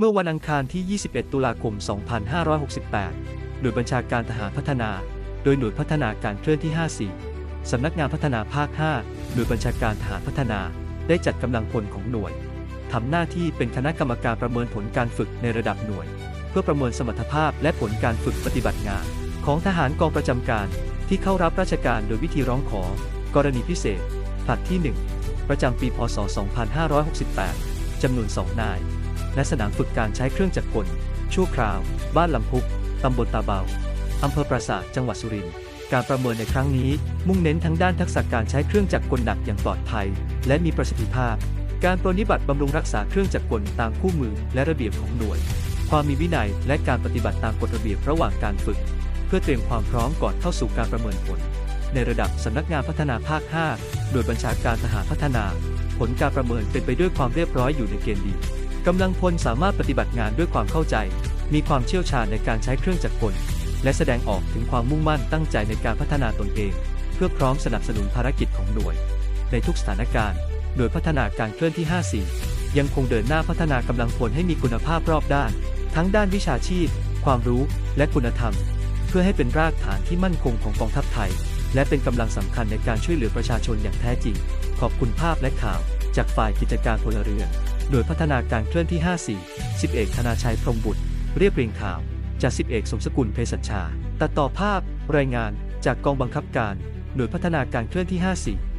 เมื่อวันอังคารที่ 21 ตุลาคม 2568 หน่วยบัญชาการทหารพัฒนา โดยหน่วยพัฒนาการเคลื่อนที่ 54 สำนักงานพัฒนาภาค 5 หน่วยบัญชาการทหารพัฒนา ได้จัดกำลังพลของหน่วยทำหน้าที่เป็นคณะกรรมการประเมินผลการฝึกในระดับหน่วย เพื่อประเมินสมรรถภาพและผลการฝึกปฏิบัติงาน ของทหารกองประจำการที่เข้ารับราชการโดยวิธีร้องขอ กรณีพิเศษผลัดที่ 1 ประจำปี พศ 2568 จำนวน 2 นาย และสนามฝึกการใช้เครื่องจักรกล ชั่วคราว บ้านลำพุกตำบลตาเบา อำเภอปราสาท จังหวัดสุรินทร์ การประเมินในครั้งนี้ มุ่งเน้นทั้งด้านทักษะการใช้เครื่องจักรกลหนักอย่างปลอดภัย และมีประสิทธิภาพ การปรนนิบัติบำรุงรักษาเครื่องจักรกลตามคู่มือและระเบียบของหน่วย ความมีวินัยและการปฏิบัติตามกฎระเบียบระหว่างการฝึก เพื่อเตรียมความพร้อมก่อนเข้าสู่การประเมินผล ในระดับสำนักงานพัฒนาภาค 5 โดยบัญชาการทหารพัฒนา ผลการประเมินเป็นไปด้วยความเรียบร้อยอยู่ในเกณฑ์ดี กำลังพลสามารถปฏิบัติงานด้วยความเข้าใจ มีความเชี่ยวชาญในการใช้เครื่องจักรกล และแสดงออกถึงความมุ่งมั่นตั้งใจในการพัฒนาตนเอง เพื่อพร้อมสนับสนุนภารกิจของหน่วย ในทุกสถานการณ์หน่วยพัฒนาการเคลื่อนที่ 54 ยังคงเดินหน้าพัฒนากำลังพลให้มีคุณภาพรอบด้าน ทั้งด้านวิชาชีพ ความรู้ และคุณธรรม เพื่อให้เป็นรากฐานที่มั่นคงของกองทัพไทย และเป็นกำลังสำคัญในการช่วยเหลือประชาชนอย่างแท้จริง ขอบคุณภาพและข่าว จากฝ่ายกิจการพลเรือน โดยพัฒนาการเคลื่อนที่ 54 10เอกธนาชัยพรมบุตร เรียบเรียงข่าว จาก10เอกสมสกุลเภสัชชา ตัดต่อภาพ รายงานจากกองบังคับการ หน่วยพัฒนาการเคลื่อนที่ 54